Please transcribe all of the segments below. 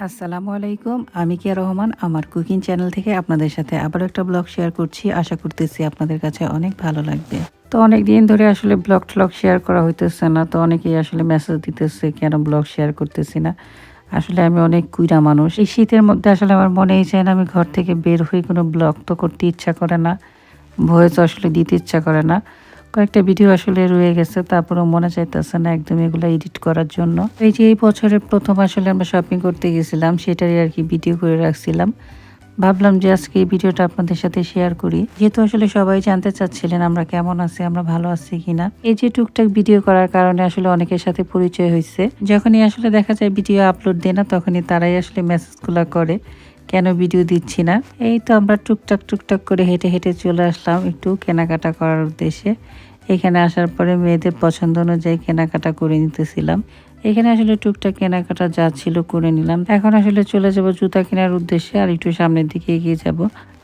আসসালামু আলাইকুম, আমি কিয়া রহমান, আমার কুকিং চ্যানেল থেকে আপনাদের সাথে আবার একটা ব্লগ শেয়ার করছি। আশা করতেছি আপনাদের কাছে অনেক ভালো লাগবে। তো অনেক দিন ধরে আসলে ব্লগ ট্লগ শেয়ার করা হইতেছে না, তো অনেকেই আসলে মেসেজ দিতেছে, কেন ব্লগ শেয়ার করতেছি না? আসলে আমি অনেক কুইরা মানুষ। এই শীতের মধ্যে আসলে আমার মনেই চায় না, আমি ঘর থেকে বের হয়ে কোনো ব্লগ তো করতে ইচ্ছা করে না ভয়েস আসলে দিতে ইচ্ছা করে না। কয়েকটা ভিডিও আসলে রয়ে গেছে, তারপরেও মনে চাইতেছে না একদম এগুলো এডিট করার জন্য। এই যে এই বছরের প্রথম আসলে আমরা শপিং করতে গেছিলাম, সেটারই আর কি ভিডিও করে রাখছিলাম। ভাবলাম যে আজকে এই ভিডিওটা আপনাদের সাথে শেয়ার করি। যেহেতু আসলে সবাই জানতে চাচ্ছিলেন আমরা কেমন আছি, আমরা ভালো আছি কিনা। এই যে টুকটাক ভিডিও করার কারণে আসলে অনেকের সাথে পরিচয় হয়েছে। যখনই আসলে দেখা যায় ভিডিও আপলোড দেয় না, তখনই তারাই আসলে মেসেজগুলো করে। কেন ভিডিও দিচ্ছি না? এই তো আমরা টুকটাক টুকটাক করে হেঁটে হেঁটে চলে আসলাম একটু কেনাকাটা করার উদ্দেশ্যে। এখানে আসার পরে মেয়েদের পছন্দ অনুযায়ী কেনাকাটা করে নিতেছিলাম। এখানে আসলে টুকটাক কেনাকাটা যা ছিল করে নিলাম। এখন আসলে চলে যাব জুতা কেনার উদ্দেশ্যে আর একটু সামনের দিকে এগিয়ে যাব।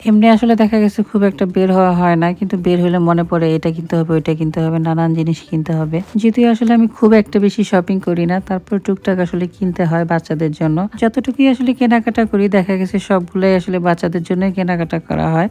এমনি আসলে দেখা গেছে খুব একটা বের হওয়া হয় না কিন্তু বের হলে মনে পড়ে এটা কিনতে হবে ওইটা কিনতে হবে নানান জিনিস কিনতে হবে। যেহেতু আসলে আমি খুব একটা বেশি শপিং করি না তারপর টুকটাক আসলে কিনতে হয় বাচ্চাদের জন্য। যতটুকুই আসলে কেনাকাটা করি দেখা গেছে সবগুলোই আসলে বাচ্চাদের জন্যই কেনাকাটা করা হয়।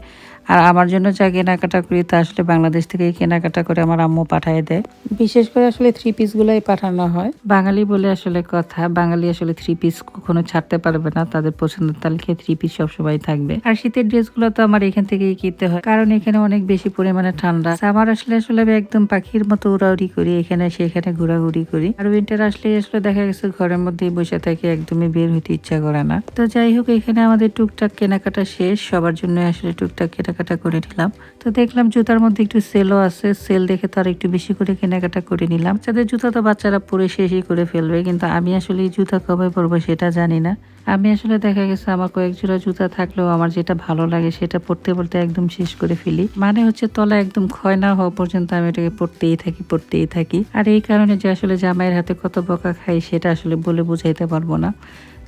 আর আমার জন্য যা কেনাকাটা করি তা আসলে বাংলাদেশ থেকে কেনাকাটা করে আমার আম্মু পাঠিয়ে দেয়। বিশেষ করে আসলে থ্রি পিসগুলোই পাঠানো হয়। বাঙালি বলে আসলে কথা, বাঙালি আসলে থ্রি পিস কখনো ছাড়তে পারবে না, তাদের পছন্দের তালিকায় থ্রি পিস সবসময় থাকবে। আর শীতের ড্রেসগুলো তো আমার এখান থেকেই কিনতে হয়, কারণ এখানে অনেক বেশি পরিমাণে ঠান্ডা। আমার আসলে আসলে আমি একদম পাখির মতো উড়াউড়ি করি, এখানে সেখানে ঘোরাঘুরি করি। আর উইন্টার আসলে আসলে দেখা গেছে ঘরের মধ্যেই বসে থাকি একদমই বের হইতে ইচ্ছা করে না। তো যাই হোক, এখানে আমাদের টুকটাক কেনাকাটা শেষ, সবার জন্য আসলে টুকটাক কেনাকাটা করে নিলাম। তো দেখলাম জুতার মধ্যে একটু সেলও আছে সেল দেখে তার একটু বেশি করে কেনাকাটা করে নিলাম। যাদের জুতা তো বাচ্চারা পরে শেষই করে ফেলবে, কিন্তু আমি আসলে এই জুতা কবে পরবো সেটা জানি না। আমি আসলে দেখা গেছে আমার কয়েক জোড়া জুতা থাকলেও আমার যেটা ভালো লাগে সেটা পড়তে পড়তে একদম শেষ করে ফেলি। মানে হচ্ছে তলা একদম ক্ষয় না হওয়া পর্যন্ত আমি এটাকে পড়তেই থাকি পড়তেই থাকি। আর এই কারণে যে আসলে জামাইয়ের হাতে কত বকা খাই সেটা আসলে বলে বুঝাইতে পারব না।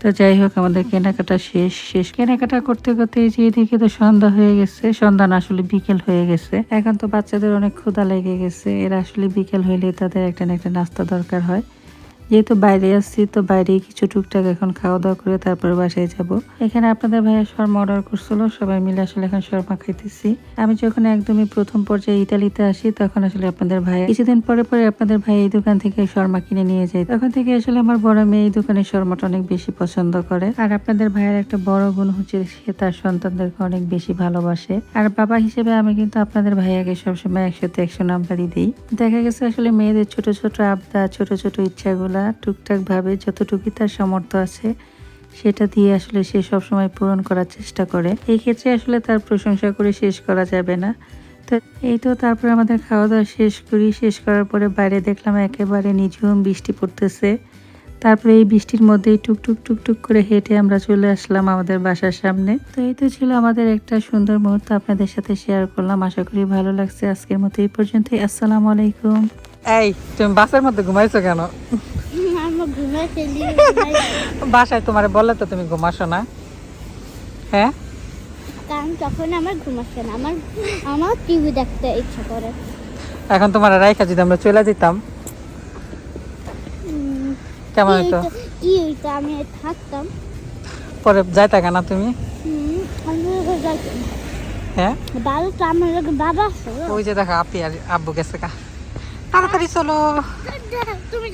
তো যাই হোক, আমাদের কেনাকাটা শেষ শেষ। কেনাকাটা করতে করতে যে এদিকে তো সন্ধ্যা হয়ে গেছে। সন্ধ্যা না, আসলে বিকেল হয়ে গেছে। এখন তো বাচ্চাদের অনেক ক্ষুধা লেগে গেছে। এরা আসলে বিকেল হইলে তাদের একটা না একটা নাস্তা দরকার হয়। যেহেতু বাইরে আসছি, তো বাইরে কিছু টুকটাক এখন খাওয়া দাওয়া করে তারপর বাসায় যাব। এখানে আপনাদের ভাইয়া শর্মা অর্ডার করছিল, সবাই মিলে আসলে এখন শর্মা খাইতেছি। আমি যখন একদমই প্রথম পর্যায়ে ইতালিতে আসি, তখন আসলে আপনাদের ভাইয়া কিছুদিন পরে পরে আপনাদের ভাই এই দোকান থেকে শর্মা কিনে নিয়ে যায়। তখন থেকে আসলে আমার বড় মেয়ে এই দোকানের শর্মাটা অনেক বেশি পছন্দ করে। আর আপনাদের ভাইয়ের একটা বড় গুণ হচ্ছে সে তার সন্তানদেরকে অনেক বেশি ভালোবাসে। আর বাবা হিসেবে আমি কিন্তু আপনাদের ভাইয়াকে সবসময় একশোতে একশো নাম্বারই দিই। দেখা গেছে আসলে মেয়েদের ছোট ছোট আবদা ছোট ছোট ইচ্ছাগুলা টুকটাক ভাবে যতটুকুই তার সামর্থ্য আছে, সেটা দিয়ে আসলে সে সবসময় পূরণ করার চেষ্টা করে। এই ক্ষেত্রে আসলে তার প্রশংসা করে শেষ করা যাবে না। তো এই তো তারপরে আমাদের খাওয়া দাওয়া শেষ করি। শেষ করার পরে বাইরে দেখলাম একেবারে নিঝুম বৃষ্টি পড়তেছে। তারপরে এই বৃষ্টির মধ্যেই টুকটুক টুকটুক করে হেঁটে আমরা চলে আসলাম আমাদের বাসার সামনে। তো এই তো ছিল আমাদের একটা সুন্দর মুহূর্ত আপনাদের সাথে শেয়ার করলাম। আশা করি ভালো লাগছে আজকের মতো এই পর্যন্তই। আসসালামু আলাইকুম। এই, তুমি বাসের মধ্যে ঘুমাইছো কেন? আমার বাসায় তোমার বলে তো তুমি ঘুমাসো না। হ্যাঁ? কারণ তখন আমার ঘুম আসে না। আমার আমার টিভি দেখতে ইচ্ছা করে। এখন তোমার রাইখা যদি আমরা চলে যেতাম। কেমন কি হইতো? হইতো- কি হইতো আমি থাকতাম। পরে যাইতা কেন তুমি? হ্যাঁ? বাবা তো আমার বাবা ওই যে দেখো আপি আর আব্বু গেছে কা তাড়াতাড়ি চলো। তুমি